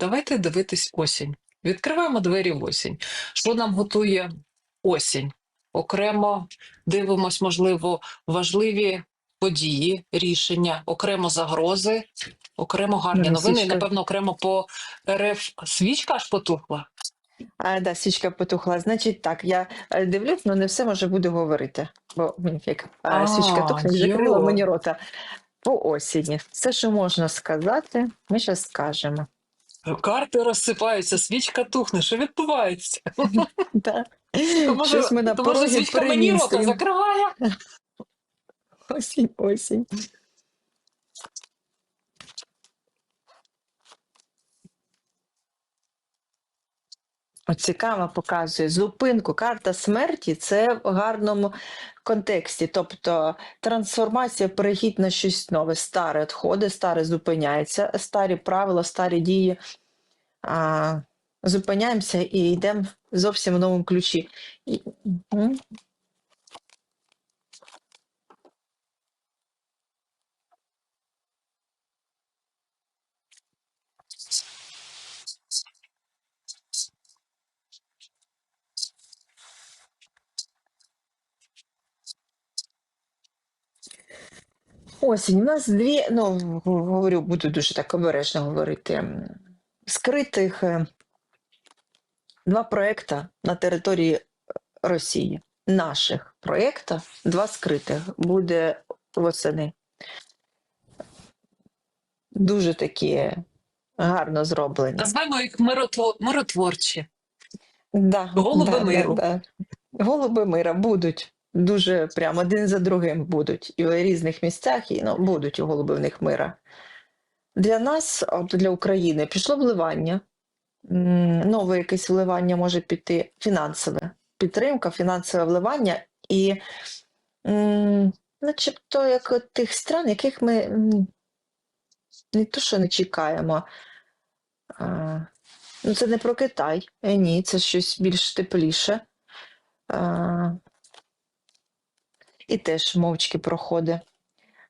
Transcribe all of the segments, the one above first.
Давайте дивитись осінь. Відкриваємо двері в осінь. Що нам готує осінь? Окремо дивимось, можливо, важливі події, рішення, окремо загрози, окремо гарні Ну, новини. І, свічка. напевно, окремо по РФ свічка аж потухла. А, да, свічка потухла. Значить, так, я е, дивлюсь, але не все може буду говорити. Бо як а, свічка тухне, закрила мені рота. По осені. Все, що можна сказати, ми зараз скажемо. Карти розсипаються, свічка тухне. Що відбувається? Щось ми на порозі свічка мені рота закриває? Осінь, осінь. Цікаво показує зупинку. Карта смерті це в гарному контексті. Тобто трансформація, перехід на щось нове, старе відходи, старе зупиняється, старі правила, старі дії. А, зупиняємося і йдемо зовсім в новому ключі. Осінь. У нас дві, ну говорю, буду дуже так обережно говорити. Скритих е, два проекти на території Росії. Наших проєктів два скритих буде восени. Дуже такі гарно зроблені. Назвемо їх миротво- миротворчі. Да, Голуби да, миру. Да, да. Голуби мира будуть. Дуже прямо один за другим будуть. І в різних місцях, і ну, будуть у голубивних мира. Для нас, от для України, пішло вливання. Нове якесь вливання може піти фінансове. Підтримка, фінансове вливання і начебто як от тих стран, яких ми не то, що не чекаємо. А, Ну, це не про Китай. Е, ні, це щось більш тепліше. А, і теж мовчки проходить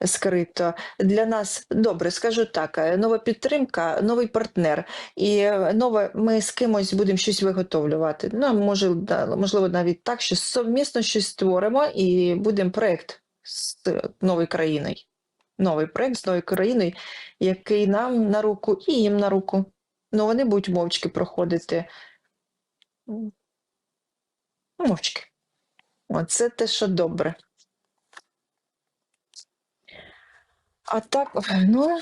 скрито. Для нас добре, скажу так: е, нова підтримка, новий партнер. І е, нове, ми з кимось будемо щось виготовлювати. Ну, може, можливо, навіть так, що совмісно щось створимо і будемо проєкт з е, новою країною. Новий проєкт з новою країною, який нам на руку і їм на руку. Ну, вони будуть мовчки проходити. Мовчки. Оце те, що добре. А так, ну,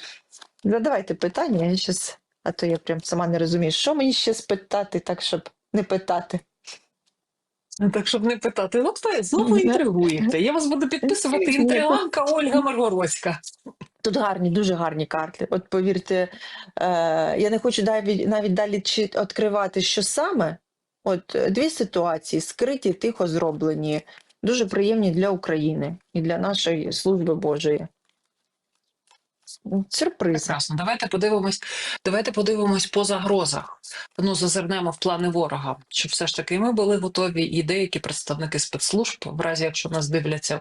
задавайте питання, я щас, а то я прям сама не розумію, що мені ще спитати, так, щоб не питати. Ну, Так, щоб не питати, от ви знову інтригуєте. Я вас буду підписувати інтриганка Ольга Маргородська. Тут гарні, дуже гарні карти. От повірте, е, я не хочу навіть, навіть далі чи відкривати, що саме. От е, дві ситуації скриті, тихо зроблені, дуже приємні для України і для нашої служби Божої. Сюрприз. Прекрасно. Давайте подивимось, давайте подивимось по загрозах. Ну, зазирнемо в плани ворога, щоб все ж таки ми були готові, і деякі представники спецслужб, в разі якщо нас дивляться.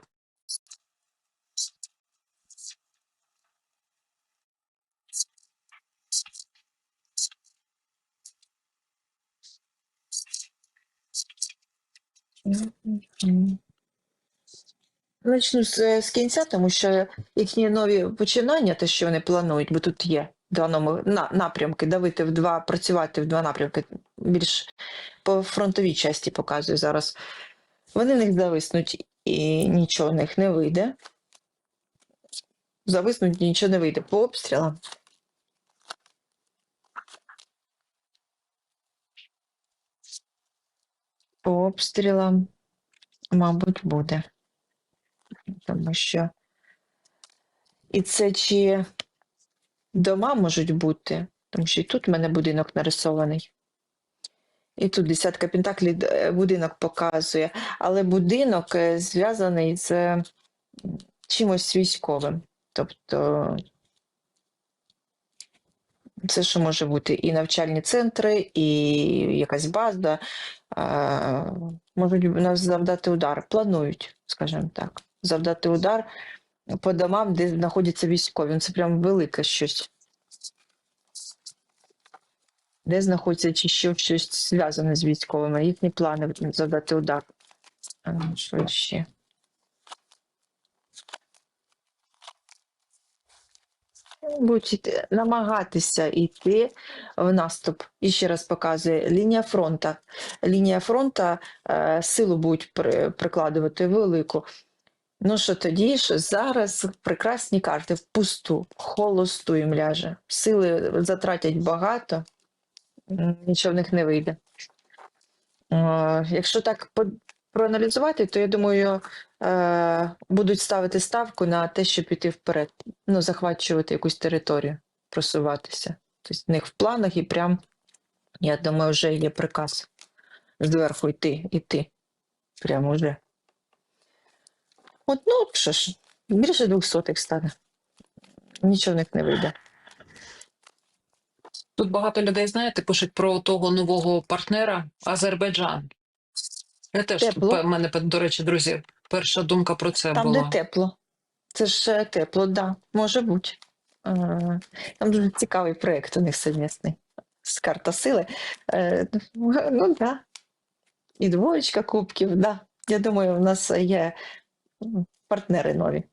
Мгм. Начну з, е, з кінця, тому що їхні нові починання, те, що вони планують, бо тут є два на, напрямки, давити в два, працювати в два напрямки, більш по фронтовій часті показую зараз. Вони в них зависнуть і нічого в них не вийде. Зависнуть і нічого не вийде. По обстрілам. По обстрілам, мабуть, буде. Тому що і це чи дома можуть бути, тому що і тут в мене будинок нарисований. І тут десятка пентаклів е, будинок показує, але будинок е, зв'язаний з чимось військовим. Тобто це що може бути і навчальні центри, і якась база. Можуть нас завдати удар. Планують, скажімо так, завдати удар по домам, де знаходяться військові. Ну, Це прям велике щось. де знаходяться чи що щось зв'язане з військовими, їхні плани завдати удар. Що ще? Будуть намагатися йти в наступ. І ще раз показує лінія фронту. Лінія фронту е, силу будуть при, прикладувати велику. Ну що тоді, що зараз прекрасні карти впусту, холосту їм ляже. Сили затратять багато, нічого в них не вийде. Якщо так проаналізувати, то я думаю, е, будуть ставити ставку на те, щоб піти вперед, ну, захвачувати якусь територію, просуватися. Тобто в них в планах і прям, я думаю, вже є приказ зверху йти, йти. Прямо вже. От, ну, що ж, більше двох сотих стане. Нічого в них не вийде. Тут багато людей, знаєте, пишуть про того нового партнера Азербайджан. Я теж, Тепло. в мене, до речі, друзі, перша думка про це Там, була. де тепло. Це ж е, тепло, так, да, може бути. Е, Там дуже цікавий проєкт у них совмісний з карта сили. Е, Ну, так. Да. І двоєчка кубків, так. Да. Я думаю, у нас є партнери нові.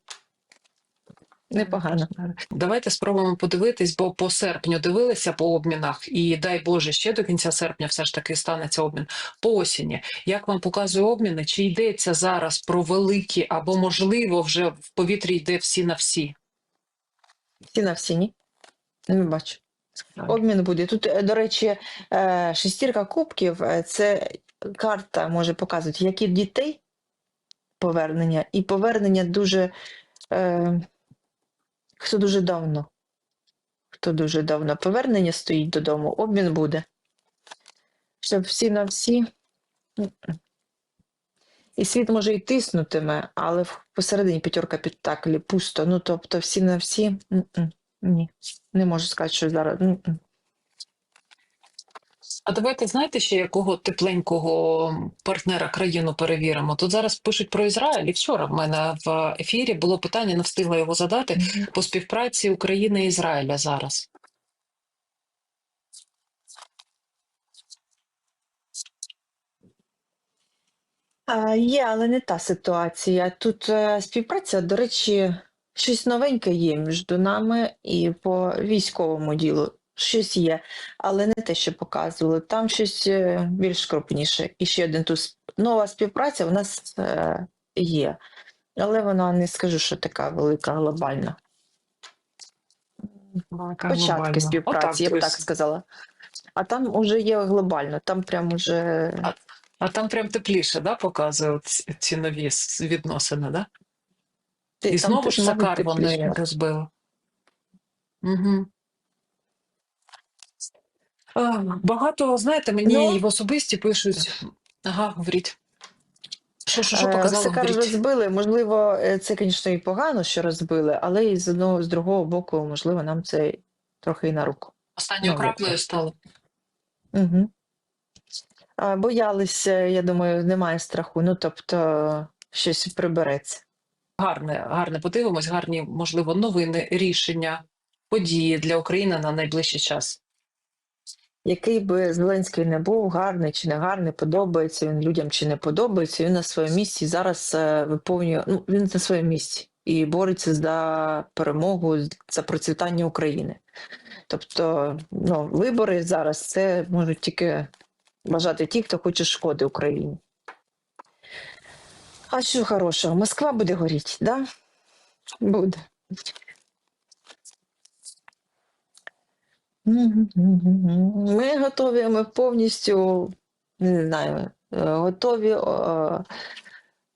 Непогано. Давайте спробуємо подивитись, бо по серпню дивилися по обмінах, і дай Боже, ще до кінця серпня все ж таки станеться обмін. По осені. Як вам показує обміни? Чи йдеться зараз про великі або можливо вже в повітрі йде всі на всі? Всі на всі, ні? Не бачу. Обмін буде. Тут, е, до речі, е, шестірка кубків е, це карта може показувати, як і дітей повернення, і повернення дуже. Е, хто дуже давно. Хто дуже давно повернення стоїть додому, обмін буде. Щоб всі на всі. І світ може й тиснутиме, але посередині п'ятерка підтаклі пусто. Ну, тобто всі на всі. Ні, не можу сказати, що зараз. А давайте знаєте ще якого тепленького партнера країну перевіримо? Тут зараз пишуть про Ізраїль. І вчора в мене в ефірі було питання, не встигла його задати по співпраці України і Ізраїля зараз. Є, але не та ситуація. Тут е, співпраця, до речі, щось новеньке є між нами і по військовому ділу. Щось є, але не те, що показували. Там щось е, більш крупніше. І ще один тут нова співпраця в нас е, є, але вона не скажу, що така велика глобальна. Початки співпраці, я б так сказала. А там уже є глобально, там прям уже. А там прям тепліше, да, показує ці, нові відносини, да? Ти- І знову ж Сакар вони розбили. Угу. Багато, знаєте, мені Ну. і в особисті пишуть. Ага, говоріть. Що, що, що Е, показала? Сакар Говоріть. розбили. Можливо, е, це, звісно, і погано, що розбили, але і з одного з другого боку, можливо, нам це трохи і на руку. Останньою Ну, краплею стало. Угу. Боялися, я думаю, немає страху. Ну, тобто, щось прибереться. Гарне, гарне подивимось, гарні, можливо, новини, рішення, події для України на найближчий час. Який би Зеленський не був, гарний чи не гарний, подобається він людям чи не подобається, він на своєму місці зараз е, виповнює, ну, він на своєму місці і бореться за перемогу, за процвітання України. Тобто, ну, вибори зараз це можуть тільки бажати ті, хто хоче шкоди Україні. А що хорошого? Москва буде горіти, да? Буде. Ми готові, ми повністю не знаю, е, готові е,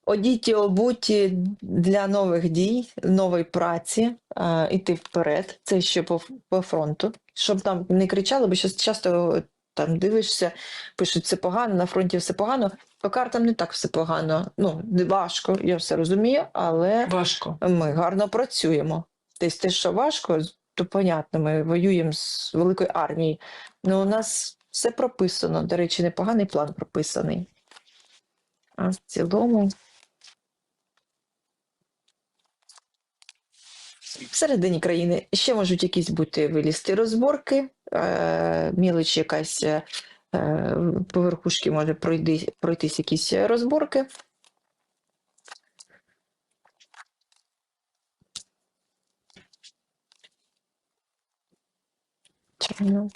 одіті, обуті для нових дій, нової праці, е, іти вперед. Це ще по, по фронту, щоб там не кричали, бо щас часто там дивишся, пишуть все погано, на фронті все погано. По картам не так все погано. Ну, важко, я все розумію, але Важко. ми гарно працюємо. Тобто те, що важко, то понятно, ми воюємо з великою армією. Ну, у нас все прописано. До речі, непоганий план прописаний. А в цілому. Всередині країни ще можуть якісь бути вилізти розборки, е, мілоч якась е, е, по верхушки може пройти, пройтись якісь розборки. Чорно.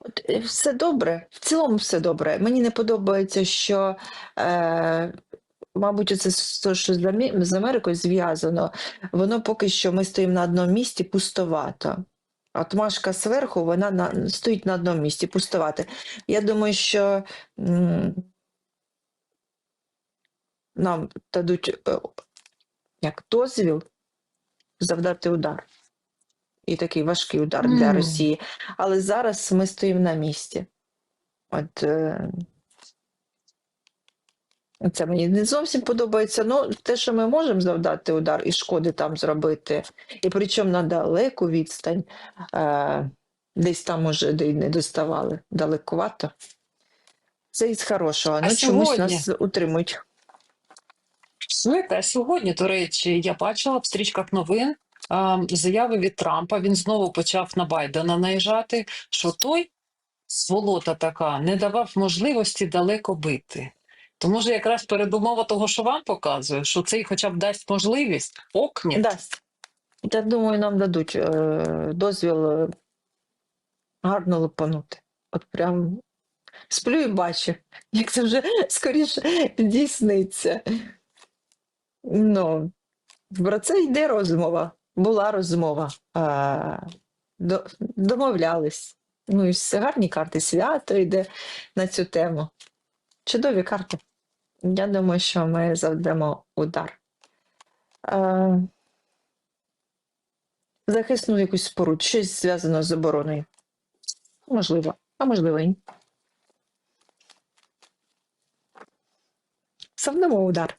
От, е, все добре, в цілому все добре. Мені не подобається, що, е, мабуть, це що з Америкою зв'язано. Воно поки що ми стоїмо на одному місці пустовато. От Машка зверху, вона на, стоїть на одному місці, пустовато. Я думаю, що м, нам дадуть е, як дозвіл завдати удар. І такий важкий удар для Росії. Але зараз ми стоїмо на місці. От е, це мені не зовсім подобається. Ну, те, що ми можемо завдати удар і шкоди там зробити, і причому на далеку відстань, е, десь там уже де не доставали далекувато. Це із хорошого. Ну, чомусь нас утримують. Слухайте, сьогодні, до речі, я бачила в стрічках новин заяви від Трампа. Він знову почав на Байдена наїжджати, що той сволота така не давав можливості далеко бити. То може якраз передумова того, що вам показує, що цей хоча б дасть можливість, окні. Дасть. Я думаю, нам дадуть е, дозвіл е, гарно лупанути. От прям сплю і бачу, як це вже скоріше здійсниться. Ну, про це йде розмова. Була розмова. А, до, домовлялись. Ну, і все гарні карти свято йде на цю тему. Чудові карти. Я думаю, що ми завдамо удар. А, захисну якусь споруд, щось зв'язано з обороною. Можливо, а можливо, ні. Завдамо удар.